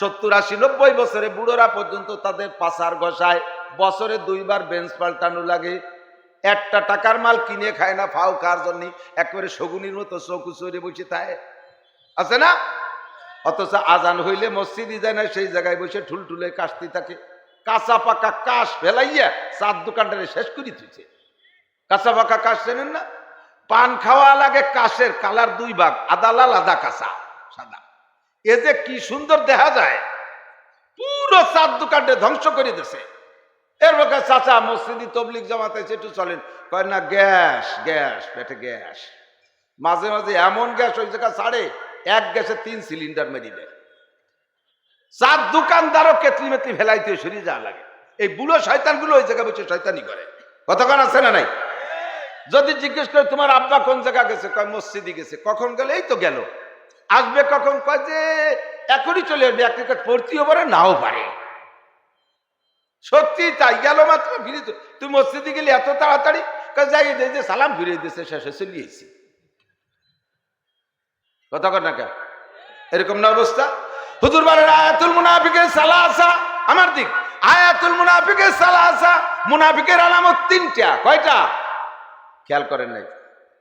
সত্তর আশি, নব্বই বছরে বুড়োরা পর্যন্ত তাদের পাশার ঘষায়। বছরে দুইবার বেঞ্চ পাল্টানো লাগে। একটা টাকার মাল কিনে খায় না, ফাও কার জন্য। একেবারে শগুনির মতো চৌকু চড়ে বসে থাকে। আছে না? অথচ আজান হইলে মসজিদই যায় না, সেই জায়গায় বসে ঠুলঠুলে কাশতে থাকে। কাঁচা পাকা কাশ ফেলাইয়া চার দোকানটারে শেষ করে দিচ্ছে কাঁচা পাকা কাশ চেনেন না? পান খাওয়া লাগে কাশের, কালার দুই ভাগ, আদা, লাল, আদা, কাঁচা, সাদা। এ যে কি সুন্দর দেখা যায়, পুরো চার দোকানটা ধ্বংস করে দিছে। এর পক্ষে চাচা মসজিদি তবলিক জামাতে একটু চলেন, কয়, না, গ্যাস গ্যাস, পেটে গ্যাস। মাঝে মাঝে এমন গ্যাস ওই জায়গা ছাড়ে, এক গ্যাসে তিন সিলিন্ডার মেরি দেয়। চার দোকানদারও কেতলি মেতলি ফেলাইতে সরিয়ে যাওয়া লাগে। এই বুড়ো শয়তানগুলো ওই জায়গায় বসে শয়তানি করে। কতক্ষণ আছে না নাই? যদি জিজ্ঞেস করে, তোমার আব্বা কোন জায়গা গেছে? কয়, মসজিদে গেছে। কখন গেলে? এই তো গেল। আসবে কখন? কয় যে, এখনই চলে আসবে। এক একটা পড়তেও পারে, নাও পারে। সত্যি তাই গেল মাত্র, ফিরে তুই মসজিদে গেলে এত তাড়াতাড়ি? যাই যে সালাম, ফিরে দিয়েছে, শেষে চলিয়েছি কথা কর না কেন? এরকম না অবস্থা? হুজুর বলেন আয়াতুল মুনাফিকের সালা আসা আমার দিক। আয়াতুল মুনাফিকের সালা আসা মুনাফিকের আলামত তিনটা। কয়টা? খেয়াল করেন নাই।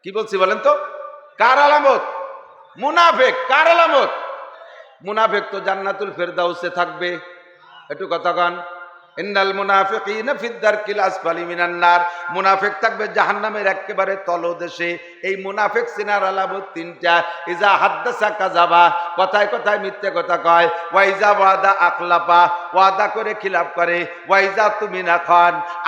কি বলছি বলেন তো? কার আলামত? মুনাফেক কার আলামত মুনাফেক তো জান্নাতুল ফেরদাউসে থাকবে। একটু কথা কন। ইন্নাল থাকবে জাহান্নামের একেবারে তলদেশে। এই সিনার তিনটা। ইজা হাদ্দাসা কাজাবা কথায় কথায় মিথ্যে কথা কয়। ওয়াইজা ওয়াদা আকলাপা ওয়াদা করে করে। ওয়াইজা তুমি না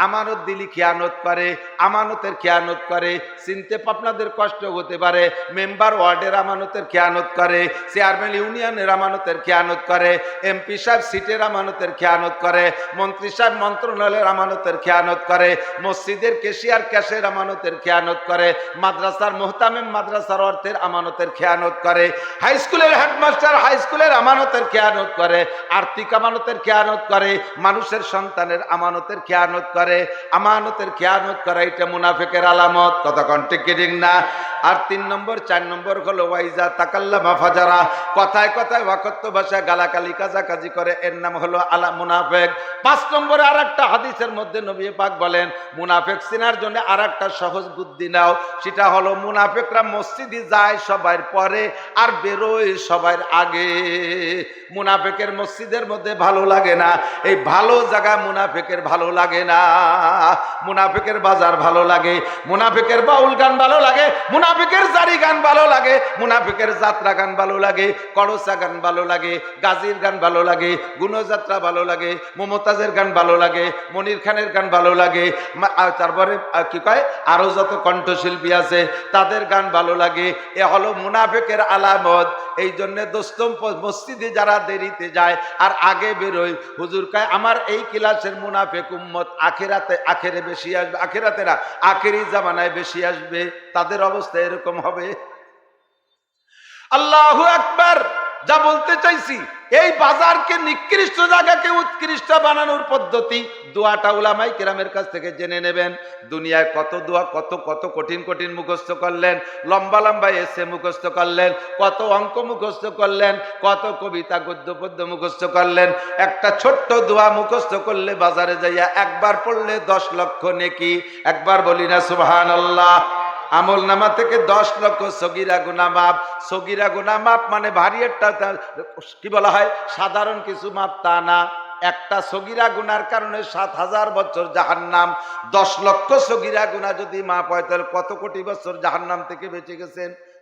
আমানত দিলি খেয়ানত করে, আমানতের খেয়ানত করে। চিনতে আপনাদের কষ্ট হতে পারে। মেম্বার ওয়ার্ডের আমানতের খেয়ানত করে, চেয়ারম্যান ইউনিয়নের আমানতের খেয়ানত করে, এমপি সাহেব সিটের আমানতের খেয়ানত করে, মন্ত্রী সাহেব মন্ত্রণালয়ের আমানতের খেয়ানত করে, মসজিদের কেশিয়ার ক্যাশের আমানতের খেয়ানত করে, মাদ্রাসার মোহতামিম মাদ্রাসার অর্থের আমানতের খেয়ানত করে, হাই স্কুলের হেডমাস্টার হাই স্কুলের আমানতের খেয়ানত করে, আর্থিক আমানতের খেয়ানত করে, মানুষের সন্তানের আমানতের খেয়ানত করে, আমানতের খেয়ানত করে এটা মুনাফেকের আলামত। কতক্ষণ টিকিটিং না? আর তিন নম্বর, চার নম্বর হলো, ওয়াইজা তাকাল্লা মাফাজারা কথায় কথায় ওয়াকত্ব ভাষা গালাকালি কাজাকাজি করে। এর নাম হলো আলা মুনাফেক। পাঁচ নম্বরে আর একটা হাদিসের মধ্যে নবী পাক বলেন, মুনাফেক চিনার জন্য আর একটা সহজ বুদ্ধি নাও। সেটা হলো, মুনাফেকরা মসজিদে যায় সবার পরে আর বেরোয় সবার আগে। মুনাফেকের মসজিদের মধ্যে ভালো লাগে না। এই ভালো জায়গা মুনাফেকের ভালো লাগে না। মুনাফেকের বাজার ভালো লাগে। মুনাফেকের বাউল গান ভালো লাগে। মুনাফিকের জারি গান ভালো লাগে, মুনাফিকের যাত্রা গান ভালো লাগে করসা গান ভালো লাগে, গাজীর গান ভালো লাগে, গুণযাত্রা ভালো লাগে, মমতাজের গান ভালো লাগে, মনির খানের গান ভালো লাগে তারপরে কি কয়? আরও যত কণ্ঠশিল্পী আছে, তাদের গান ভালো লাগে। এ হলো মুনাফিকের আলামত। এই জন্য দোস্তম মসজিদে যারা দেরিতে যায় আর আগে বেরোয়, হুজুর কায়, আমার এই ক্লাসের মুনাফেক উম্মত আখেরাতে, আখেরে বেশি আসবে, আখেরাতে না, আখেরি জামানায় বেশি আসবে। তাদের অবস্থা এরকম হবে। আল্লাহু আকবার, যা বলতে চাইছি, এই বাজারকে নিকৃষ্ট জায়গাকে উৎকৃষ্ট বানানোর পদ্ধতি, দোয়াটা উলামাই কেরামের কাছ থেকে জেনে নেবেন। দুনিয়ায় কত দোয়া, কত কত কঠিন কঠিন মুখস্থ করলেন, লম্বা লম্বা এসে মুখস্থ করলেন, কত অঙ্ক মুখস্থ করলেন, কত কবিতা, গদ্য, পদ্য মুখস্থ করলেন। একটা ছোট্ট দোয়া মুখস্থ করলে বাজারে যাইয়া একবার পড়লে দশ লক্ষ নেকি, একবার বলি না সুবহান আল্লাহ আমল নামা থেকে দশ লক্ষ সগিরা গুনা মাপ সগিরা গুনা মাপ মানে ভারী একটা কি বলা হয়? সাধারণ কিছু মাপ তা না। একটা সগিরা গুনার কারণে সাত হাজার বছর জাহান্নাম। দশ লক্ষ সগিরা গুনা যদি মাপ হয়, তাহলে কত কোটি বছর জাহান্নাম থেকে বেঁচে গেছেন?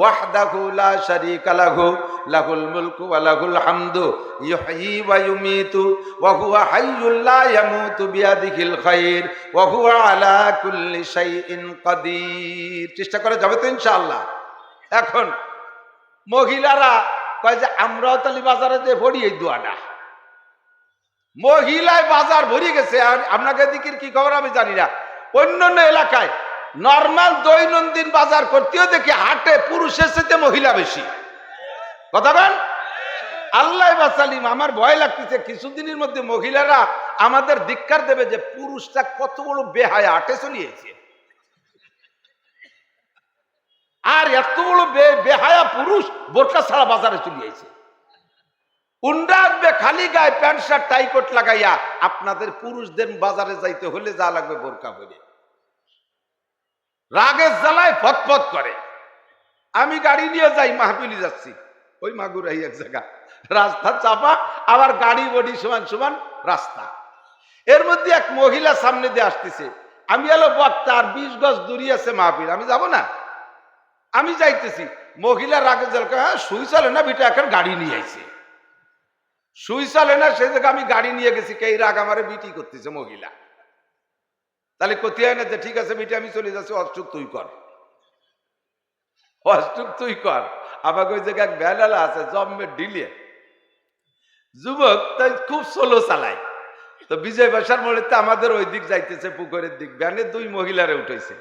ওয়াহদাহু লা শারীকা লাহু, লাহুল হামদু ইহয়ী ওয়া ইউমীতু, ওয়া হুয়া হাইয়্যুল লা ইয়ামুতু বিয়াদিহিল হুয়া আলা কুল্লি চেষ্টা করা যাবে তো ইনশাআল্লাহ। এখন মহিলারা কয় যে, আমরাও তালি বাজারে যে ভরি এই দোয়াটা। মহিলায় বাজার ভরি গেছে, আর আপনাকে দিকের কি খবর আমি জানি না। অন্য অন্য এলাকায় নর্মাল দৈনন্দিন বাজার করতেও দেখি হাটে পুরুষের সাথে মহিলা বেশি। কথা বল? আল্লাহ বাসালিম, আমার ভয় লাগতেছে, কিছুদিনের মধ্যে মহিলারা আমাদের ধিক্কার দেবে যে পুরুষটা কত বড় বেহায়া, হাটে চলিয়েছে আর এত বড় বেহায়া পুরুষ বোরকা ছাড়া বাজারে চলিয়েছে উন্ডা আসবে খালি গায়ে প্যান্ট, শার্ট, টাই কোট লাগাইয়া আপনাদের পুরুষদের বাজারে যাইতে হলে যা লাগবে বোরকা পরে। রাগের জ্বালায় ফতফত করে। আমি গাড়ি নিয়ে যাই, মাহফিলি যাচ্ছি। ওই মাগুরাই এক জায়গা। রাস্তা চাপা, আবার গাড়ি বডি সমান সমান রাস্তা। এর মধ্যে এক মহিলা সামনে দিয়ে আসতেছে। আমি এলো বক্তা, আর বিশ গজ দূরি আছে মাহফিল, আমি যাব না। আমি যাইতেছি। মহিলা রাগে জল হ্যাঁ সুই চলে না বিটা এখন গাড়ি নিয়ে আইছে। সুই চলে না, সে জায়গায় আমি গাড়ি নিয়ে গেছি, কে রাগ আমারে বিটি করতেছে মহিলা? তাহলে কোথায় না যে, ঠিক আছে বিটি আমি চলে যাচ্ছি অষ্টুক তুই কর। অষ্টুক তুই কর। আমাকে ওই জায়গায় ভ্যানালা আছে, জম্মে ডিলে যুবক, তাই খুব সোলো চালায়। তো বিজয় বাসার মোড়ে তো আমাদের ওই দিক যাইতেছে, পুকুরের দিক। ভ্যানে দুই মহিলারে উঠেছে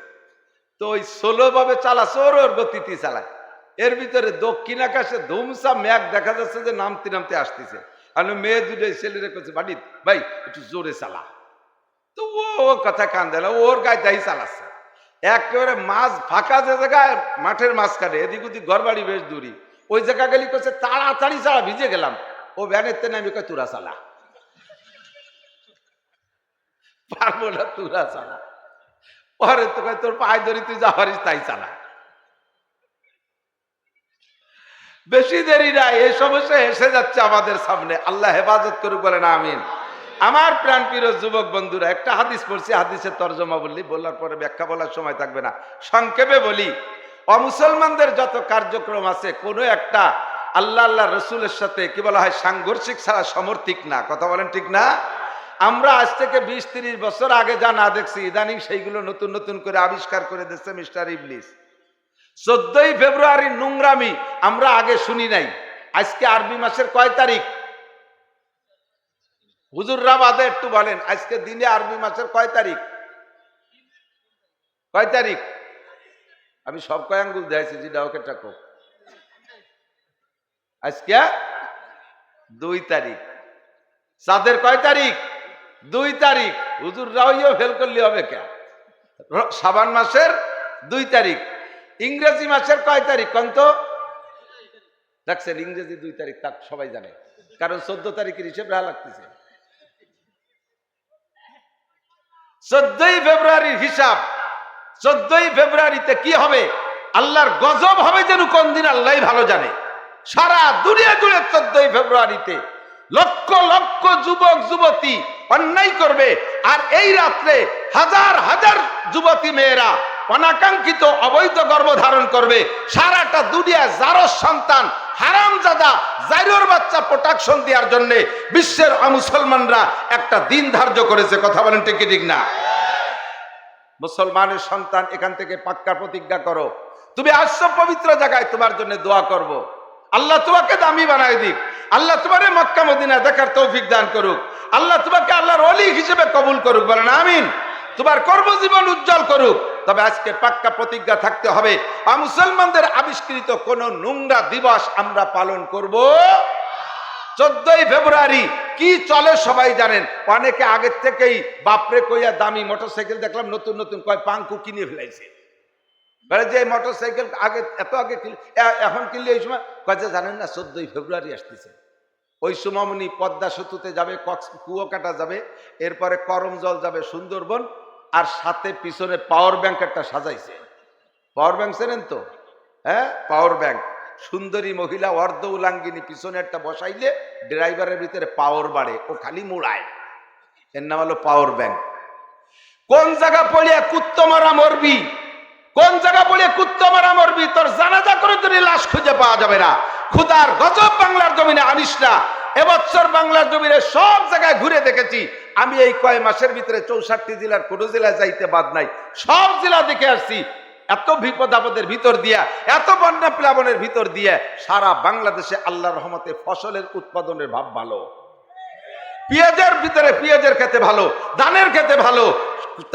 তো ওই সোলো ভাবে চালাচ্ছে ওর ওর গতিতে চালায়। এর ভিতরে দক্ষিণ আকাশে ধুমসা ম্যাগ দেখা যাচ্ছে যে নামতে নামতে আসতেছে। আর মেয়ে দুটোই ছেলেরে করছে বাড়ি, ভাই, একটু জোরে চালা। তো ও কথা কান দেয় না, ওর গায়ে দাহি চালাচ্ছে একেবারে মাছ ফাঁকা যে জায়গায় মাঠের মাঝখানে এদিক ওদিক ঘর বাড়ি বেশ দূরি ওই জায়গা গেলি করছে তাড়াতাড়ি চালা ভিজে গেলাম। ও ভ্যানের তেনে আমি কয় তুরা চালা। পারব না তুরা চালা। পরে তো কয় তোর পায়ে ধরি তুই যা পারিস তাই চালা। বেশি দেরি নাই এই সমস্যা এসে যাচ্ছে আমাদের সামনে। আল্লাহ হেফাজত করুক বলে না আমিন। আমার প্রাণ প্রিয় যুবক বন্ধুরা, একটা হাদিস পড়ছি, হাদিসের তর্জমা বললি বলার পরে ব্যাখ্যা বলার সময় থাকবে না। সংক্ষেপে বলি, অমুসলমানদের যত কার্যক্রম আছে, কোনো একটা আল্লাহ আল্লাহ রসুলের সাথে কি বলা হয়, সাংঘর্ষিক ছাড়া সমর্থিক না। কথা বলেন ঠিক না? আমরা আজ থেকে বিশ তিরিশ বছর আগে যা না দেখছি, ইদানিং সেইগুলো নতুন নতুন করে আবিষ্কার করে দিচ্ছে মিস্টার ইবলিস। চোদ্দই ফেব্রুয়ারি নোংরামি আমরা আগে শুনি নাই। আজকে আরবি মাসের কয় তারিখ? হুজুররা বাদে একটু বলেন, আজকে দিনে আরবি মাসের কয় তারিখ? কয় তারিখ? আমি সব কয় আঙ্গুল দিয়েছি যেটা ওকে টাকো আজকে? দুই তারিখ। সাদের কয় তারিখ? দুই তারিখ। হুজুররাও ফেল করলে হবে কে? সাবান মাসের দুই তারিখ। ইংরেজি মাসের কয় তারিখ কন্ত দেখছেন, ইংরেজি দুই তারিখ, তা সবাই জানে। কারণ চোদ্দ তারিখের হিসেবে লাগতেছে। চোদ্দই ফেব্রুয়ারির হিসাব। চোদ্দই ফেব্রুয়ারিতে কি হবে? আল্লাহর গজব হবে যেন কোন দিন আল্লাহ ভালো জানে। সারা দুনিয়া জুড়ে চোদ্দই ফেব্রুয়ারিতে লক্ষ লক্ষ যুবক, যুবতী অন্যায় করবে। আর এই রাত্রে হাজার হাজার যুবতী মেয়েরা অনাকাঙ্ক্ষিত অবৈধ গর্ভ ধারণ করবে। সারাটা দুনিয়া যারো সন্তান হারামজাদা জাইরোর বাচ্চা প্রোটাকশন দেওয়ার জন্য বিশ্বের মুসলমানরা একটা দিন ধার্য করেছে। কথা বলেন ঠিক কি ঠিক না? মুসলমানের সন্তান, এখান থেকে পাক্কা প্রতিজ্ঞা করো। তুমি আসছো পবিত্র জায়গায়, তোমার জন্য দোয়া করব। আল্লাহ তোমাকে দামি বানায় দিক। আল্লাহ তোমারে মক্কা মদিনা দেখার তৌফিক দান করুক। আল্লাহ তোমাকে আল্লাহর অলি হিসেবে কবুল করুক। বলেন আমিন। তোমার কর্মজীবন উজ্জ্বল করুক। তবে আজকে পাক্কা প্রতিজ্ঞা থাকতে হবে। মুসলমানদের আবিষ্কৃত কোন নোংরা দিবস আমরা পালন করব? চোদ্দই ফেব্রুয়ারি কি চলে সবাই জানেন। অনেকে আগের থেকেই, বাপরে কইয়া দামি মোটরসাইকেল দেখলাম, নতুন নতুন কয় পাঙ্কু কিনে ফেলাইছে। বলে যে মোটরসাইকেল আগে, এত আগে এখন কিনলে এই সময়? কয় জানেন না, চোদ্দই ফেব্রুয়ারি আসতেছে। ওই সময়মনি পদ্মা সেতুতে যাবে, কক্স কুয়াকাটা যাবে, এরপরে করম জল যাবে সুন্দরবন আর সাথে পিছনে পাওয়ার ব্যাংক একটা সাজাইছে। পাওয়ার ব্যাংক চেনেন তো? হ্যাঁ? পাওয়ার ব্যাংক সুন্দরী মহিলা অর্ধ উলাঙ্গিনী পিছনে একটা বসাইলে ড্রাইভারের ভিতরে পাওয়ার বাড়ে, ও খালি মুড়ায়। এর নাম হলো পাওয়ার ব্যাংক কোন জায়গা পড়িয়া কুত্ত মারা মরবি? কোন জায়গা পড়িয়া কুত্ত মারা মরবি? তোর জানাজা করে তোর লাশ খুঁজে পাওয়া যাবে না। খুদার গজব বাংলার জমিনে আনিস না। এবছর বাংলার জমিনে সব জায়গায় ঘুরে দেখেছি। আমি এই কয় মাসের ভিতরে চৌষট্টি জেলার কোনো জেলায় যাইতে বাদ নাই। সব জেলা দেখে আসছি। এত বিপদ আপদের ভিতর দিয়া, এত বন্যা প্লাবনের ভিতর দিয়ে সারা বাংলাদেশে আল্লাহ রহমতে ফসলের উৎপাদনের ভাব ভালো। পেঁয়াজের ভিতরে পেঁয়াজের খেতে ভালো, ধানের খেতে ভালো,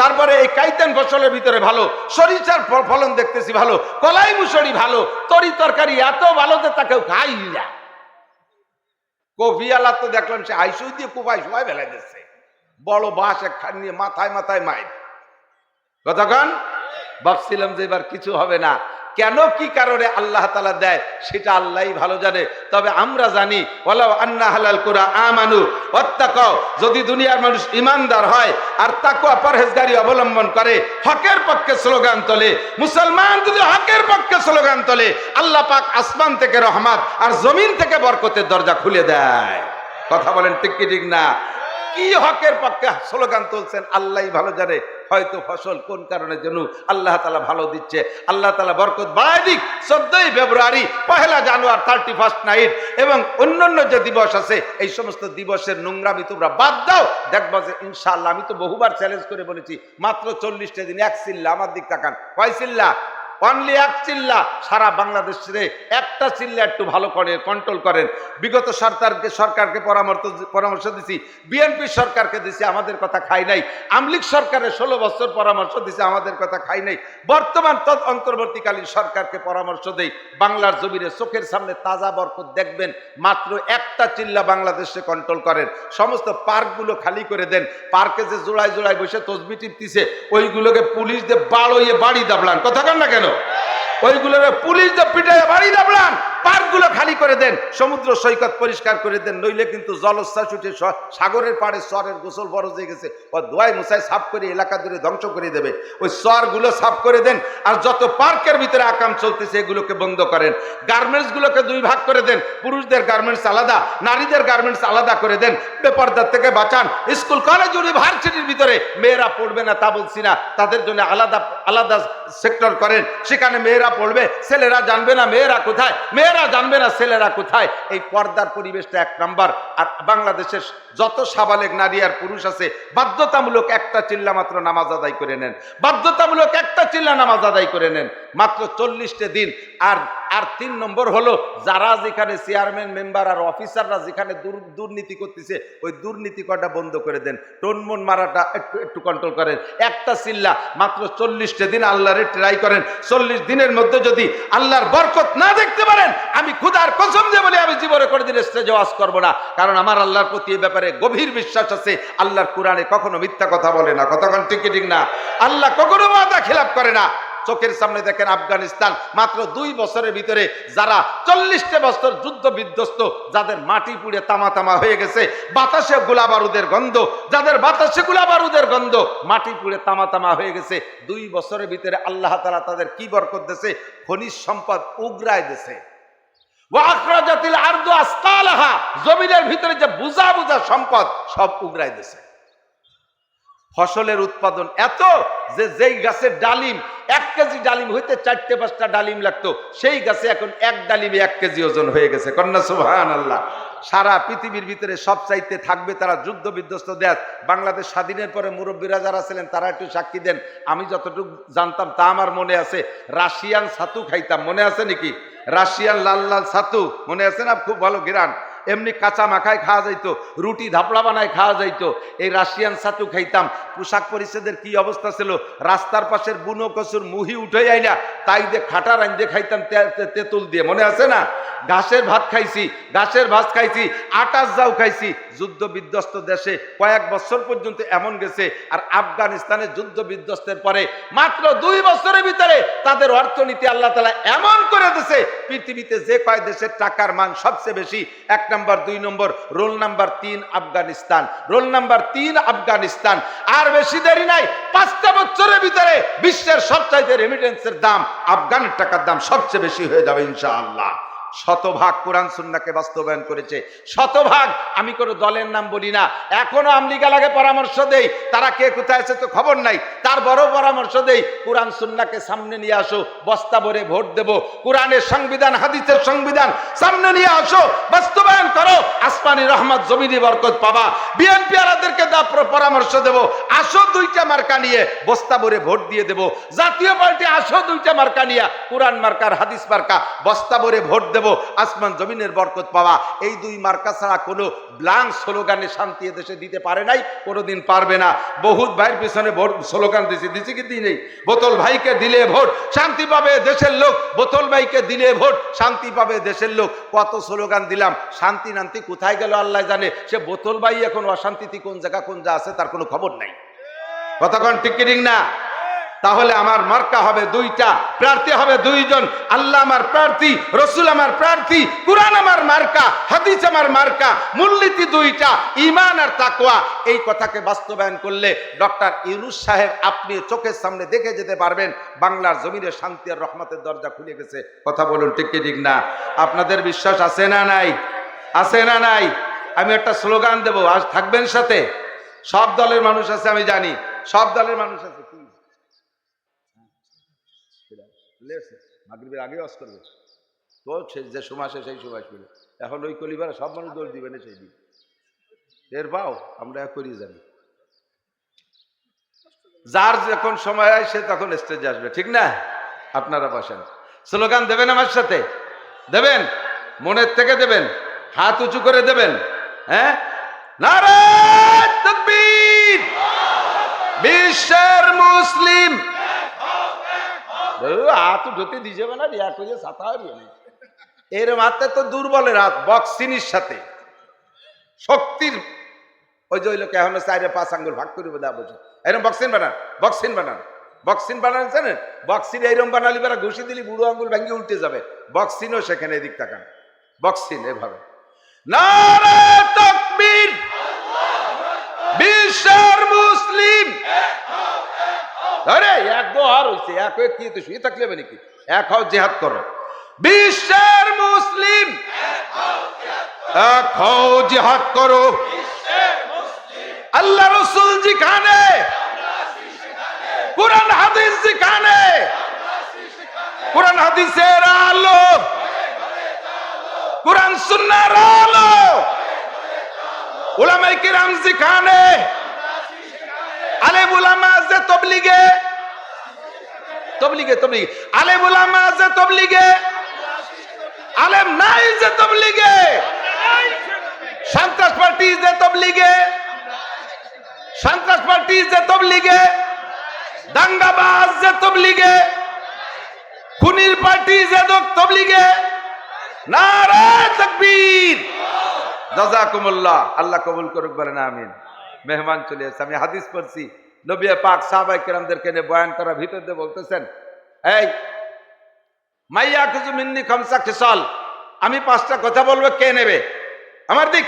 তারপরে এই কাইতেন ফসলের ভিতরে ভালো, সরিষার ফলন দেখতেছি ভালো, কলাই মুসরি ভালো, তরি তরকারি এত ভালো যে তাকেও খাই না। কফি আলা তো দেখলাম সে আইসু দিয়ে কুপাই সবাই বেলায় দিচ্ছে। বড় বাস একখান নিয়ে মাথায় মাথায় মাইর কতক্ষণ? ভাবছিলাম যে এবার কিছু হবে না। কেন কি কারণে আল্লাহ তালা দেয়, সেটা আল্লাহই ভালো জানে। তবে আমরা জানি ওলাও আন্না হালাল কুরা আমানু অত্যাক যদি দুনিয়ার মানুষ ইমানদার হয়, আর তাকুয়া পরহেজগারি অবলম্বন করে, হকের পক্ষে স্লোগান তোলে, মুসলমান যদি হকের পক্ষে স্লোগান তোলে, আল্লাহ পাক আসমান থেকে রহমাত আর জমিন থেকে বরকতের দরজা খুলে দেয়। কথা বলেন ঠিক কি ঠিক না? কি হকের পক্ষে স্লোগান তুলছেন? আল্লাহ ভালো জানে হয়তো ফসল কোন কারণে যেন আল্লাহ তালা ভালো দিচ্ছে। আল্লাহ তালা বরকত বাড়ায় চোদ্দই ফেব্রুয়ারি, পহেলা জানুয়ার থার্টি ফার্স্ট নাইট এবং অন্যান্য যে দিবস আছে, এই সমস্ত দিবসের নোংরামি তোমরা বাদ দাও। দেখবা যে ইনশাল্লাহ আমি তো বহুবার চ্যালেঞ্জ করে বলেছি, মাত্র চল্লিশটা দিন, এক চিল্লা আমার দিক তাকান। কয় চিল্লা অনলি এক চিল্লা সারা বাংলাদেশে একটা চিল্লা একটু ভালো করে কন্ট্রোল করেন। বিগত সরকারকে সরকারকে পরামর্শ পরামর্শ দিছি। বিএনপি সরকারকে দিছি, আমাদের কথা খাই নাই। আমলিক সরকারের ষোলো বছর পরামর্শ দিছে, আমাদের কথা খাই নাই। বর্তমান তৎ অন্তর্বর্তীকালীন সরকারকে পরামর্শ দেই। বাংলার জমিনে চোখের সামনে তাজা বরকত দেখবেন। মাত্র একটা চিল্লা বাংলাদেশে কন্ট্রোল করেন। সমস্ত পার্কগুলো খালি করে দেন। পার্কে যে জোড়ায় জোড়ায় বসে তসবি টিপতিছে, ওইগুলোকে পুলিশ দিয়ে বাড়িয়ে বাড়ি দাবলান। কথা কন না কেন? ওইগুলোর পুলিশ পিটাই বাড়ি দাবলান পার্কগুলো খালি করে দেন, সমুদ্র সৈকত পরিষ্কার করে দেন, নইলে কিন্তু জলোচ্ছ্বাস উঠে সাগরের পাড়ে সরের গোসল বড় হয়ে গেছে। ও দোয়াই মুসাই সাফ করে এলাকা ধরে ধ্বংস করে দেবে। ওই সরগুলো সাফ করে দেন আর যত পার্কের ভিতরে আকাম চলতেছে এগুলোকে বন্ধ করেন। গার্মেন্টস গুলোকে দুই ভাগ করে দেন। পুরুষদের গার্মেন্টস আলাদা, নারীদের গার্মেন্টস আলাদা করে দেন। বেপরদার থেকে বাঁচান। স্কুল, কলেজ, ইউনিভার্সিটির ভিতরে মেয়েরা পড়বে না তা বলছি না। তাদের জন্য আলাদা আলাদা সেক্টর করেন। সেখানে মেয়েরা পড়বে, ছেলেরা জানবে না মেয়েরা কোথায়। মেয়েরা জানবে না ছেলেরা কোথায়? এই পর্দার পরিবেশটা এক নাম্বার। আর বাংলাদেশের যত সাবালেক নারী আর পুরুষ আছে, বাধ্যতামূলক একটা চিল্লা মাত্র নামাজ আদায় করে নেন। বাধ্যতামূলক একটা চিল্লা নামাজ আদায় করে নেন। মাত্র চল্লিশটা দিন। আর আর তিন নম্বর হলো, যারা যেখানে চেয়ারম্যান মেম্বার আর অফিসাররা যেখানে দুর্নীতি করতেছে, ওই দুর্নীতি করাটা বন্ধ করে দেন। টনমন মারাটা একটু একটু কন্ট্রোল করেন। একটা চিল্লা মাত্র চল্লিশটা দিন আল্লাহরে ট্রাই করেন। চল্লিশ দিনের মধ্যে যদি আল্লাহর বরকত না দেখতে পারেন, আমি খুদার কসম যে বলে, আমি জীবনে করে দিন স্টেজে ওয়াজ করব না। কারণ আমার আল্লাহর প্রতি এ ব্যাপারে গভীর বিশ্বাস আছে। আল্লাহর কোরআনে কখনো মিথ্যা কথা বলে না। কতক্ষণ ঠিক না? আল্লাহ কখনো ওয়াদা খেলাপ করে না। চোখের সামনে দেখেন আফগানিস্তান। মাত্র দুই বছরের ভিতরে যারা চল্লিশটা বছর যুদ্ধ বিধ্বস্ত, যাদের মাটি পুড়ে তামা তামা হয়ে গেছে, বাতাসে গোলা বারুদের গন্ধ, যাদের বাতাসে গোলা বারুদের গন্ধ, মাটি পুড়ে তামা তামা হয়ে গেছে। দুই বছরের ভিতরে আল্লাহ তালা তাদের কি বরকত দেছে খনিজ সম্পদ উগরায় আরদু জমিনের ভিতরে যে বুঝা বুঝা সম্পদ সব উগরাই দিছে ফসলের উৎপাদন এত যে যেই গাছের ডালিম, এক কেজি ডালিম হইতে চারটে, পাঁচটা ডালিম লাগতো, সেই গাছে এখন এক ডালিমে এক কেজি ওজন হয়ে গেছে। কন্যা সুবহান আল্লাহ সারা পৃথিবীর ভিতরে সব চাইতে থাকবে তারা যুদ্ধ বিধ্বস্ত দেশ। বাংলাদেশ স্বাধীনের পরে মুরব্বীরা যারা ছিলেন, তারা একটু সাক্ষী দেন। আমি যতটুকু জানতাম তা আমার মনে আছে। রাশিয়ান ছাতু খাইতাম, মনে আছে নাকি? রাশিয়ান লাল লাল ছাতু, মনে আছে না? খুব ভালো ঘিরান। এমনি কাঁচা মাখায় খাওয়া যাইতো, রুটি ধাপড়া বানায় খাওয়া যাইতো। এই রাশিয়ান ছাতু খাইতাম, পোশাক পরিচ্ছেদের কি অবস্থা ছিল? রাস্তার পাশের বুনো কচুর মুহি উঠে যায় না তাই দিয়ে খাটা রান্ধে খাইতাম তেঁতুল দিয়ে, মনে আছে না? ঘাসের ভাত খাইছি, ঘাসের ভাত খাইছি, আটাশ যাও খাইছি। যুদ্ধ বিধ্বস্ত দেশে কয়েক বছর পর্যন্ত এমন গেছে, আর আফগানিস্তানের যুদ্ধ বিধ্বস্তের পরে মাত্র দুই বছরের ভিতরে তাদের অর্থনীতি আল্লাহ তালা এমন করে দিছে পৃথিবীতে যে কয় দেশের টাকার মান সবচেয়ে বেশি, এক নম্বর, দুই নম্বর, রোল নাম্বার তিন আফগানিস্তান। রোল নাম্বার তিন আফগানিস্তান। আর বেশি দেরি নাই, পাঁচটা বছরের ভিতরে বিশ্বের সবচাইতে রেমিটেন্সের দাম আফগানের টাকার দাম সবচেয়ে বেশি হয়ে যাবে ইনশাআল্লাহ। শতভাগ কোরআন সুন্নাকে বাস্তবায়ন করেছে। শতভাগ, আমি কোনো দলের নাম বলি না। এখনও আমলিগালাকে পরামর্শ দেই, তারা কে কোথায় আছে তো খবর নাই। তার বড় পরামর্শ দেই, কোরআন সুন্নাকে সামনে নিয়ে আসো, বস্তা ভরে ভোট দেব। কোরআনের সংবিধান, হাদিসের সংবিধান, সামনে নিয়ে আসো, বাস্তবায়ন করো। আসমানি রহমত, জমিনি বরকত পাবা। বিএনপি আলাদেরকে পরামর্শ দেব, আসো দুইটা মার্কা নিয়ে বস্তা ভরে ভোট দিয়ে দেব। জাতীয় পার্টি, আসো দুইটা মার্কা নিয়ে, কোরআন মার্কার, হাদিস মার্কা, বস্তা ভরে ভোট দেব। দেব, আসমান জমিনের বরকত পাওয়া। এই দুই মার্কা ছাড়া কোনো ব্লাঙ্ক স্লোগানে শান্তি এদেশে দিতে পারে নাই, কোনোদিন পারবে না। বহুত ভাইয়ের পিছনে ভোট স্লোগান দিছি দিছি কি দিই নেই? বোতল ভাইকে দিলে ভোট, শান্তি পাবে দেশের লোক। বোতল ভাইকে দিলে ভোট, শান্তি পাবে দেশের লোক। কত স্লোগান দিলাম, শান্তি নান্তি কোথায় গেল আল্লাহ জানে। সে বোতল ভাই এখন অশান্তিতে কোন জায়গা, কোন যা আছে তার কোনো খবর নাই। কতক্ষণ টিকিরিং না? তাহলে আমার মার্কা হবে দুইটা। প্রার্থী হবে দুইজন। আল্লাহ আমার প্রার্থী, রসুল আমার প্রার্থী, কোরআন আমার মার্কা, হাদিস আমার মার্কা, মূলনীতি দুইটা ইমান আর তাকওয়া। এই কথাকে বাস্তবায়ন করলে ডক্টর ইউনুস সাহেব আপনি চোখের সামনে দেখে যেতে পারবেন, বাংলার জমিনে শান্তি আর রহমতের দরজা খুলে গেছে। কথা বলুন, ঠিক কি ঠিক না? আপনাদের বিশ্বাস আছে না নাই? আছে না নাই? আমি একটা স্লোগান দেবো, আজ থাকবেন সাথে? সব দলের মানুষ আছে, আমি জানি। সব দলের মানুষ আছে মাগরীবের আগে করবে তো সে- যে সময় আসে, সেই সময় আসবে এখন ওই কলিবার সব মানুষ দোষ দিবে না সেই দিন। এর পাও? আমরা করিয়ে জানি। যার যখন সময় হয়, সে তখন স্টেজে আসবে। ঠিক না? আপনারা বসেন। স্লোগান দেবেন আমার সাথে? দেবেন? মনের থেকে দেবেন? হাত উঁচু করে দেবেন? হ্যাঁ? তকবীর! বিশ্বের মুসলিম হাত ধুতে দিয়ে যাবে না রিয়া করে সাথা হারিয়ে নেই। এর মাত্রে তো দুর্বলের হাত, বক্সিনির সাথে। শক্তির, ওই যে ওই লোক এখন চাইরে পাঁচ আঙ্গুল ভাগ করে দেওয়া বোঝো এরকম বক্সিন বানান বক্সিন বানান। বক্সিন বানান, জানেন? বক্সিন এইরকম বানালি বেড়া ঘুষি দিলি, বুড়ো আঙ্গুল ভেঙে উল্টে যাবে। বক্সিনও সেখানে এদিক তাকান। বক্সিন এভাবে। তকবীর! বিশ্বের মুসলিম! আরে, এক আর হইছে, এক হয়ে কি তো শুয়ে থাকলে নাকি? এক হও জেহাদ করো। বিশ্বের মুসলিম এক হও জেহাদ করো। আল্লাহ রসুল যেখানে, কোরআন হাদিস যেখানে, কোরআন হাদিসের আলো, কোরআন সুন্নার আলো উলামাই কিরাম যেখানে আল্লাহ কবুল করুক বলেন আমিন। মেহমান চলে এসেছে। আমি হাদিস পড়ছি। নবী পাক সাহাবাই কেরামদেরকে নিয়ে বয়ান করা ভিতর দিয়ে বলতেছেন, এই, মাইয়া কিছু মিন্নি খামসা খিসাল। আমি পাঁচটা কথা বলব, কে নেবে? আমার দিক।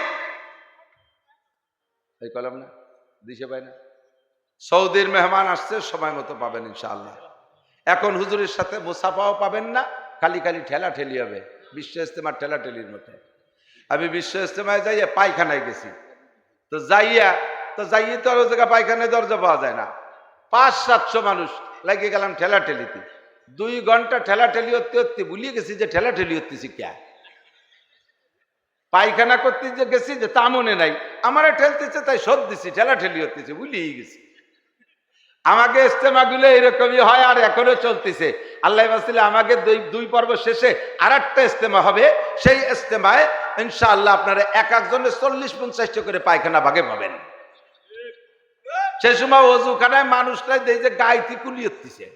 এই কলম না, দিশে পাই না। সৌদির মেহমান আসছে, সময় মতো পাবেন ইনশাআল্লাহ। এখন হুজুরের সাথে মুসাফাও পাবেন না, খালি খালি ঠেলা ঠেলি হবে। বিশ্ব ইস্তেমার ঠেলা ঠেলির মতো। আমি বিশ্ব ইস্তেমায় যাইয়া পায়খানায় গেছি। তো যাইয়া তো যাইয়ে তো আর ওই জায়গায় পায়খানায় দরজা পাওয়া যায় না। পাঁচ সাতশো মানুষ লাগিয়ে গেলাম ঠেলা ঠেলিতে দুই ঘণ্টা ঠেলা ঠেলি হতে হতে ভুলিয়ে গেছি যে ঠেলা ঠেলি হতেছি ক্যা। পায়খানা করতে যে গেছি যে তা মনে নাই। আমারে ঠেলতেছে, তাই শোধ দিছি ঠেলা ঠেলি হতেছে ভুলিয়ে গেছি। আমাকে ইস্তেমাগুলো এরকমই হয় আর এখনও চলতেছে। আল্লাহ বাসিলে আমাকে দুই দুই পর্ব শেষে আর একটা ইস্তেমা হবে। সেই ইস্তেমায় ইনশাআল্লাহ আপনারা এক একজনের চল্লিশ, পঞ্চাশটা করে পায়খানা ভাগে পাবেন। সে সময় অজুখানায় মানুষটাই দেয় যে গাইতি কুলিয়েছে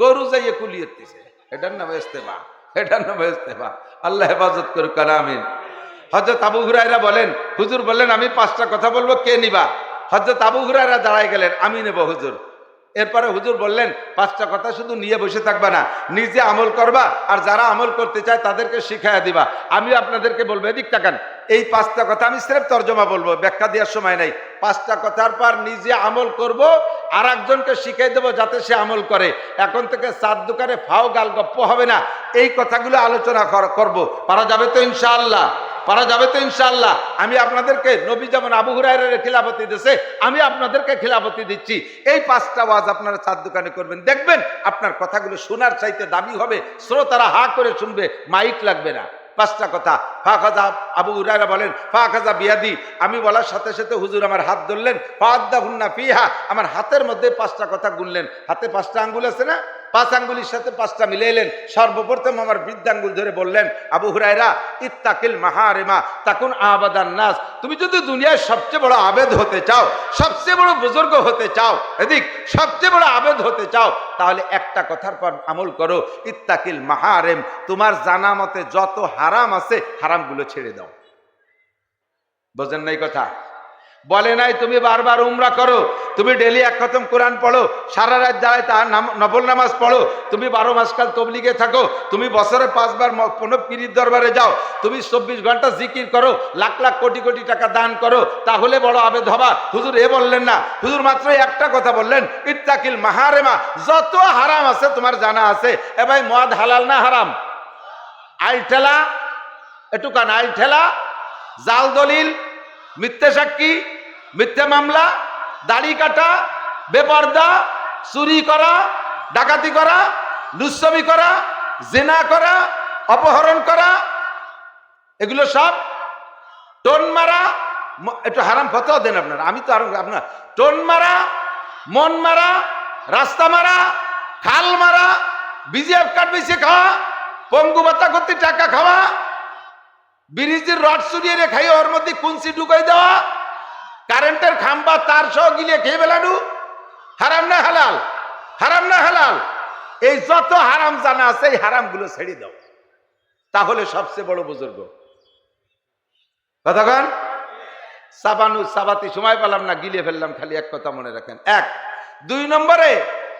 গরু যাইয়ে কুলিয়েছে এটার নাম ইস্তেমা এটার নাম ইস্তেমা আল্লাহ হেফাজত করুক আমিন। হজরত আবু হুরাইরা বলেন, হুজুর বললেন, আমি পাঁচটা কথা বলব, কে নিবা? হজরত আবু হুরাইরা দাঁড়ায় গেলেন, আমি নেব হুজুর। এরপরে হুজুর বললেন, পাঁচটা কথা শুধু নিয়ে বসে থাকবা না, নিজে আমল করবা, আর যারা আমল করতে চায় তাদেরকে শিখাইয়া দিবা। আমি আপনাদেরকে বলব, এদিক তাকান। এই পাঁচটা কথা আমি স্রেফ তর্জমা বলব, ব্যাখ্যা দেওয়ার সময় নাই। পাঁচটা কথার পর নিজে আমল করব আর একজনকে শিখাই দেবো যাতে সে আমল করে। এখন থেকে চার দোকানে ফাও গাল গপ্প হবে না। এই কথাগুলো আলোচনা কর- করব। পারা যাবে তো ইনশাআল্লাহ, পারা যাবে তো ইনশাআল্লাহ। আমি আপনাদেরকে, নবী যেমন আবু হুরাইরের খিলাফতি দিয়েছে আমি আপনাদেরকে খিলাফতি দিচ্ছি। এই পাঁচটা ওয়াজ আপনারা চার দোকানে করবেন। দেখবেন আপনার কথাগুলো শোনার চাইতে দাবি হবে, শ্রোতারা হা করে শুনবে, মাইক লাগবে না। পাঁচটা কথা। ফা খাজা আবু উরারা বলেন ফা খাজা বিয়াদি, আমি বলার সাথে সাথে হুজুর আমার হাত ধরলেন ফাদ্দা হুন্না ফিহা, আমার হাতের মধ্যে পাঁচটা কথা গুনলেন। হাতে পাঁচটা আঙ্গুল আছে না? পাঁচ আঙ্গুলির সাথে পাঁচটা মিলে এলেন সর্বপ্রথম আমার বৃদ্ধাঙ্গুল ধরে বললেন, আবু হুরাইরা ইত্তাকিল মাহারেমা, তাকুন আবাদান নাস। তুমি যদি দুনিয়ায় সবচেয়ে বড় আবেদ হতে চাও, সবচেয়ে বড় বুজুর্গ হতে চাও, এদিক, সবচেয়ে বড় আবেদ হতে চাও, তাহলে একটা কথার পর আমল করো, ইত্তাকিল মাহারেম, তোমার জানা মতে যত হারাম আছে, হারামগুলো ছেড়ে দাও। বোঝেন নাই কথা? বলে নাই, তুমি বারবার উমরা করো, তুমি ডেলি এক খতম কোরআন পড়ো, সারা রাত যায় তা নাম- নফল নামাজ পড়ো, তুমি বারো মাসকাল তবলিগে থাকো, তুমি বছরে পাঁচবার কোনো পীরির দরবারে যাও, তুমি চব্বিশ ঘণ্টা জিকির করো, লাখ লাখ কোটি কোটি টাকা দান করো, তাহলে বড় আবেদ হবা। হুজুর এ বললেন না, হুজুর মাত্র একটা কথা বললেন, ইত্তাকিল মাহারেমা, যত হারাম আছে তোমার জানা আছে, এ ভাই মদ হালাল না হারাম? আইল ঠেলা একটু কান আইল ঠেলা, জাল দলিল মিথ্যে সাক্ষী, মিথ্যে মামলা, দাড়ি কাটা, বেপর্দা, চুরি করা, ডাকাতি করা লুচ্ছবি করা, জেনা করা, অপহরণ করা, এগুলো সব টোন মারা একটু হারাম ফতোয়া দেন আপনারা। আমি তো আর আপনার, টোন মারা, মন মারা, রাস্তা মারা, খাল মারা, বিজিএফ কার্ড বেশি খাওয়া, পঙ্গু ভাতা করতে টাকা খাওয়া ব্রিজের রড চুরিয়ে রে খাই ওর মধ্যে কুঞ্চি ঢুকাই দেওয়া, কারেন্টের খাম্বা তার সহ গিলিয়ে খেয়ে বেলানু। হারাম না হালাল? হারাম না হালাল? এই যত হারাম জানা আছে, এই হারামগুলো ছেড়ে দাও। তাহলে সবচেয়ে বড় বুজুর্গ। কতক্ষণ সাবানু সাবাতি, সময় পেলাম না, গিলে ফেললাম, খালি এক কথা মনে রাখেন। এক, দুই নম্বরে,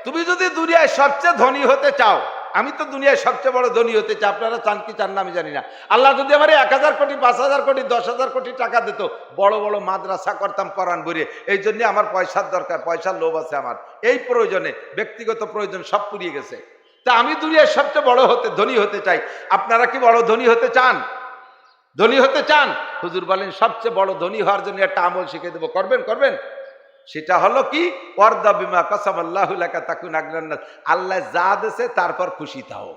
তুমি যদি দুনিয়ায় সবচেয়ে ধনী হতে চাও আমি তো দুনিয়ায় সবচেয়ে বড় ধনী হতে চাই। আপনারা চান কি চান না আমি জানি না। আল্লাহ যদি আমার এক হাজার কোটি, পাঁচ হাজার কোটি, দশ হাজার কোটি টাকা দিত, বড় বড় মাদ্রাসা করতাম পরান বইরে এই জন্য আমার পয়সার দরকার, পয়সার লোভ আছে আমার। এই প্রয়োজনে, ব্যক্তিগত প্রয়োজন সব পুড়িয়ে গেছে। তা আমি দুনিয়ায় সবচেয়ে বড় হতে, ধনী হতে চাই। আপনারা কি বড় ধনী হতে চান? ধনী হতে চান? হুজুর বলেন, সবচেয়ে বড় ধনী হওয়ার জন্য একটা আমল শিখে দেবো। করবেন করবেন? সেটা হলো কি? ওয়ার্দা বিমা কসাম আল্লাহ তাকুন আল্লাহ যা দেছে তারপর খুশি থাও।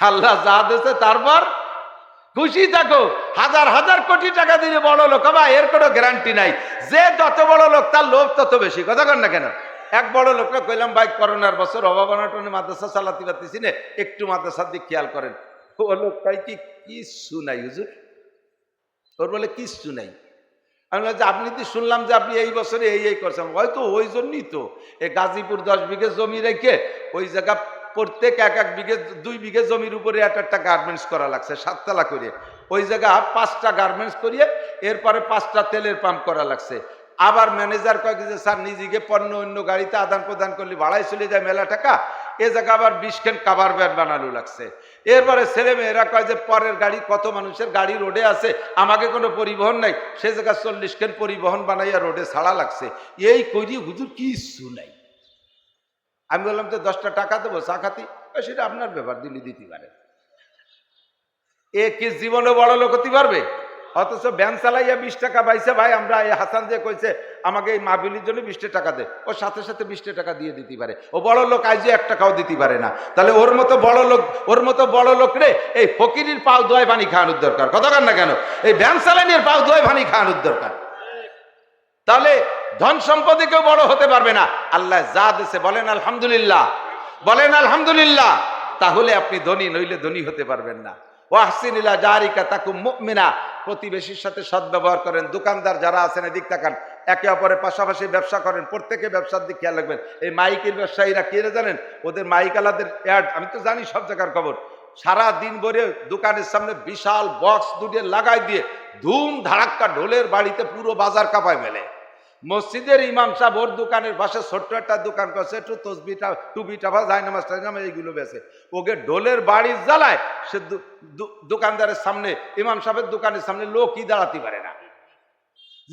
আল্লাহ যা দেছে তারপর খুশি থাকো। হাজার হাজার কোটি টাকা দিলে বড় লোক বা এর কোনো গ্যারান্টি নাই। যে যত বড় লোক, তার লোভ তত বেশি। কথা কন না কেন? এক বড় লোককে কইলাম, ভাই, করোনার বছর অভাব অনাটনে মাদ্রাসা চালাতে পারতেছি না। একটু মাদ্রাসার দিক খেয়াল করেন। ও লোক কয় কি? কিচ্ছু নাই, হুজুর। ওর বলে কিচ্ছু নাই। আমি যে, আপনি তো শুনলাম যে আপনি এই বছরে এই এই করছেন। হয়তো ওই জন্যই তো। এই গাজীপুর দশ বিঘে জমি রেখে ওই জায়গা প্রত্যেক এক এক বিঘে, দুই বিঘে জমির উপরে এক, একটা গার্মেন্টস করা লাগছে, সাততলা করে। ওই জায়গা পাঁচটা গার্মেন্টস করিয়ে এরপরে পাঁচটা তেলের পাম্প করা লাগছে। আবার ম্যানেজার কয়েক যে, স্যার, নিজেকে পণ্য অন্য গাড়িতে আদান প্রদান করলে ভাড়ায় চলে যায় মেলা টাকা। এ জায়গা আবার বিশ খেন কাবার ব্যাট বানানো লাগছে। এরপরে ছেলে মেয়েরা কয় যে, পরের গাড়ি, কত মানুষের গাড়ি রোডে আছে? আমাকে কোনো পরিবহন নাই। সে জায়গা চল্লিশ খেন পরিবহন বানাইয়া রোডে ছাড়া লাগছে। এই করি হুজুর কিছু নাই। আমি বললাম যে দশটা টাকা দেবো, চা খাতি? সেটা আপনার ব্যাপার, দিল্লি দিতে পারে। এ কি জীবনে বড় লোক হতে পারবে? অথচ ব্যান চালাইয়া বিশ টাকা পাইছে ভাই, আমরা এই হাসান যে কইছে, আমাকে এই মাহবিলির জন্য বিশটা টাকা দে। ও সাথে সাথে বিশটা টাকা দিয়ে দিতে পারে। ও বড় লোক আইজে এক টাকাও দিতে পারে না। তাহলে ওর মতো বড় লোক, ওর মতো বড় লোক রে, এই ফকিরির পাও দোয় পানি খাওয়ানোর দরকার। কার না কেন? এই ব্যান চালানির পাও দোয় পানি খাওয়ানোর দরকার। তাহলে ধন সম্পদে কেউ বড় হতে পারবে না। আল্লাহ যা দেশে বলেন আলহামদুলিল্লাহ। বলেন আলহামদুলিল্লাহ। তাহলে আপনি ধনী, নইলে ধনী হতে পারবেন না। ওয়াহসিনিলা জারিকা তাকু মুমিনা। প্রতিবেশীর সাথে সদ্ব্যবহার করেন, দোকানদার যারা আছেন এদিক তাকান, একে অপরের পাশাপাশি ব্যবসা করেন, প্রত্যেকে ব্যবসার দিক খেয়াল রাখবেন। এই মাইকের ব্যবসায়ীরা কে জানেন? ওদের মাইকালাদের অ্যাড, আমি তো জানি সব জায়গার খবর। সারা দিন ভরে দোকানের সামনে বিশাল বক্স দুটিয়ে লাগাই দিয়ে ধুম ধাড়াক্কা ঢোলের বাড়িতে পুরো বাজার কাপায় মেলে মসজিদের ইমাম সাহেব ওর দোকানের পাশে ছোট্ট একটা দোকান করছে, একটু তসবিটা, টুপিটা বা জায়নামাজ টাইনামাজ এইগুলো বেছে। ওকে ঢোলের বাড়ির জ্বালায়, সে দোকানদারের সামনে, ইমাম সাহেবের দোকানের সামনে লোকই দাঁড়াতে পারে না।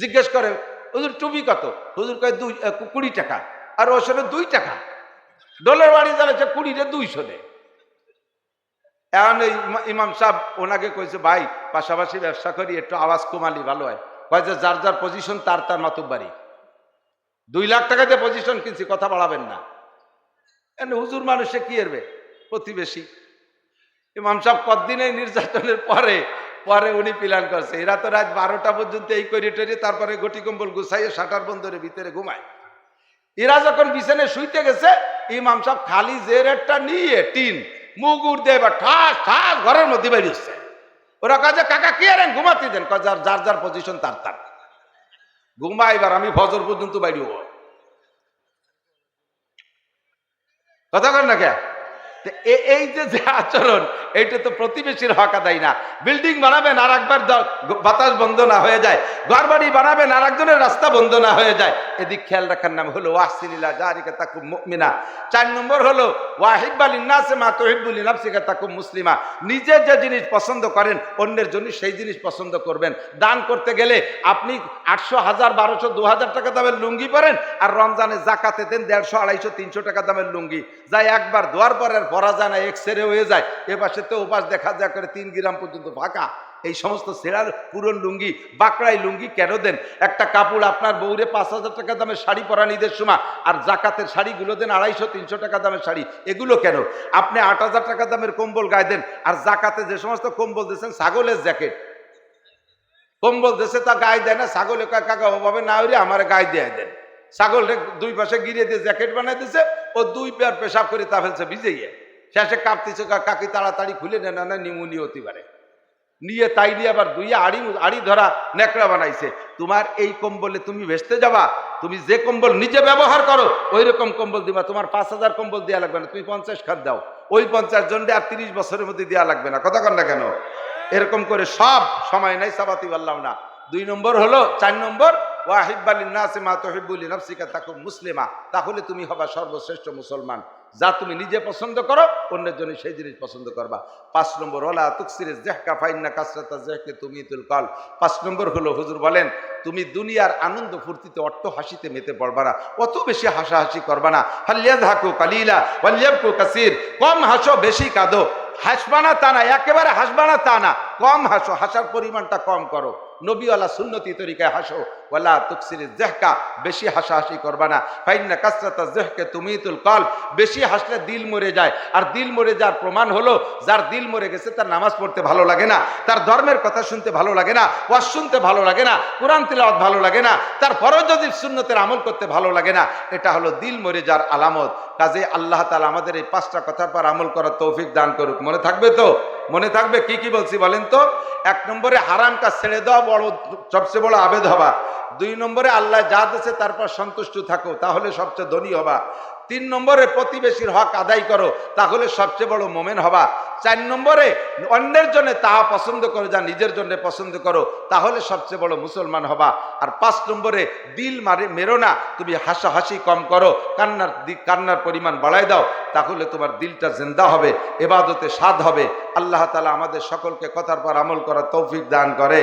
জিজ্ঞেস করে, হুজুর, টুপি কত? হুজুর কয়, দুই কুড়ি টাকা। আর ওর সাথে দুই টাকা। ডোলের বাড়ি জ্বালাচ্ছে কুড়িটা দুইশো দেয়। এখন এই ইমা- ইমাম সাহেব ওনাকে কইছে, ভাই, পাশাপাশি ব্যবসা করি, একটু আওয়াজ কমালি, ভালো হয়। কয় যে যার যার পজিশন তার তার মাতুব্বারি। দুই লাখ টাকা টাকাতে পজিশন কিনছি, কথা বাড়াবেন না। হুজুর মানুষে কি এরবে? প্রতিবেশী। ইমাম সাহেব কদিনে নির্যাতনের পরে পরে উনি প্ল্যান করছে। এরা তো রাত বারোটা পর্যন্ত এই করিডোরে তারপরে গটি কম্বল গুছাইয়ে শাটার বন্দরে ভিতরে ঘুমায়। এরা যখন বিছানে শুইতে গেছে, ইমাম সাহেব খালি যে রেটটা নিয়ে টিন মুগুর দিয়ে এবার ঠাস ঠাস ঘরের মধ্যে বেরিয়েছে ওরা কাজে কাকা, কে আরেন ঘুমাতে দেন? যার যার যার পজিশন তার তার। ঘুমা এবার আমি ফজর পর্যন্ত বাইরে কথা কর না কে এই যে যে আচরণ, এইটা তো প্রতিবেশীর হক আদায় না। বিল্ডিং বানাবেন আর একবার বাতাস বন্ধ না হয়ে যায়। ঘর বাড়ি বানাবেন আর একজনের রাস্তা বন্ধ না হয়ে যায়। এদিক খেয়াল রাখার নাম হলো ওয়াসিলা জারিকা তাকু মুমিনা। চার নম্বর হলো ওয়াহিব্বাল ইন্নাসে মা তহিব্বুল নাফসিকা তাকু মুসলিমা। নিজে যে জিনিস পছন্দ করেন, অন্যের জন্য সেই জিনিস পছন্দ করবেন। দান করতে গেলে আপনি আটশো হাজার, বারোশো, দু হাজার টাকা দামের লুঙ্গি পরেন আর রমজানে জাকাতে দেন দেড়শো, আড়াইশো, তিনশো টাকা দামের লুঙ্গি। যাই একবার দোয়ার পর পরা যায় না এক্সরে হয়ে যায়। এ পাশে তো ওপাশ দেখা যায় করে তিন গ্রাম পর্যন্ত ফাঁকা। এই সমস্ত সেরার পুরন লুঙ্গি বাকড়াই লুঙ্গি কেন দেন? একটা কাপড় আপনার বউরে পাঁচ হাজার টাকা দামের শাড়ি পরা ঈদের সময় আর জাকাতের শাড়িগুলো দেন আড়াইশো, তিনশো টাকা দামের শাড়ি। এগুলো কেন? আপনি আট হাজার টাকা দামের কম্বল গায়ে দেন, আর জাকাতে যে সমস্ত কম্বল দিয়েছেন, ছাগলের জ্যাকেট। কম্বল দেশে তা গায়ে দেয় না, ছাগলে কাকা, ওভাবে না হইলে আমার গায়ে দেয় দেন। ছাগল দুই পাশে গিরিয়ে দিয়ে জ্যাকেট বানাই দিছে, ও দুই পেয়ার পেশাব করে তা ফেলছে, ভিজেইয়ে। শেষে কাঁপতেছে কাকি তাড়াতাড়ি খুলে নেন না নিমুনি হতে পারে নিয়ে তাই নিয়ে আবার দুইয়ে আড়ি আড়ি ধরা নেকড়া বানাইছে। তোমার এই কম্বলে তুমি ভেস্তে যাবা, তুমি যে কম্বল নিজে ব্যবহার করো ওই রকম কম্বল দিবা। তোমার পাঁচ হাজার কম্বল দেওয়া লাগবে না, তুমি পঞ্চাশ খাত দাও। ওই পঞ্চাশ জনকে আর তিরিশ বছরের মধ্যে দেওয়া লাগবে না। কথা কন না কেন? এরকম করে সব সময় নাই, সাবাতি পারলাম না। দুই নম্বর হলো, চার নম্বর মুসলিমা। তাহলে তুমি হবা সর্বশ্রেষ্ঠ মুসলমান। যা তুমি নিজে পছন্দ করো, অন্যের জন্য সেই জিনিস পছন্দ করবা। পাঁচ নম্বর ওলা তুকসিরে জেহকা, ফাইন্না কাসরাতা জেহকে তুমি তুল কল পাঁচ নম্বর হলো, হুজুর বলেন, তুমি দুনিয়ার আনন্দ ফুর্তিতে, অট্ট হাসিতে মেতে পড়বা না। অত বেশি হাসাহাসি করবা না। হাল্লিয়াদ হাকু কালিলা ওয়াল্লিয়াবকু কাসির। কম হাসো, বেশি কাঁদো। হাসবানা তা না, একেবারে হাসবানা তা না। কম হাসো, হাসার পরিমাণটা কম করো। নবীওয়ালা সুন্নতি তরিকায় হাসো। ওয়ালা তুকসির জেহকা, বেশি হাসাহাসি করবা না। ফাইন্না কাসরাতা জেহকে তুমি তুল কল বেশি হাসলে দিল মরে যায়। আর দিল মরে যার প্রমাণ হলো, যার দিল মরে গেছে তার নামাজ পড়তে ভালো লাগে না, তার ধর্মের কথা শুনতে ভালো লাগে না, ওয়াজ শুনতে ভালো লাগে না, কোরআন তিলাওয়াত ভালো লাগে না, তার ফরজ যদি সুন্নতের আমল করতে ভালো লাগে না, এটা হলো দিল মরে যার আলামত। কাজে আল্লাহ তালা আমাদের এই পাঁচটা কথার পর আমল করার তৌফিক দান করুক। মনে থাকবে তো? মনে থাকবে? কি কি বলছি বলেন তো? এক নম্বরে হারাম কাজ ছেড়ে দেওয়া বড়, সবচেয়ে বড় আবেদ হবা দুই নম্বরে আল্লাহ যা দিয়েছে তারপর সন্তুষ্ট থাকো, তাহলে সবচেয়ে ধনী হবা। তিন নম্বরে প্রতিবেশীর হক আদায় করো, তাহলে সবচেয়ে বড় মোমেন হবা। চার নম্বরে অন্যের জন্য তাহা পছন্দ করো, যা নিজের জন্য পছন্দ করো, তাহলে সবচেয়ে বড় মুসলমান হবা। আর পাঁচ নম্বরে দিল মারে মেরো না, তুমি হাসাহাসি কম করো, কান্নার কান্নার পরিমাণ বাড়ায় দাও, তাহলে তোমার দিলটা জেন্দা হবে, এবাদতে স্বাদ হবে। আল্লাহ তালা আমাদের সকলকে কথার পর আমল করার তৌফিক দান করে।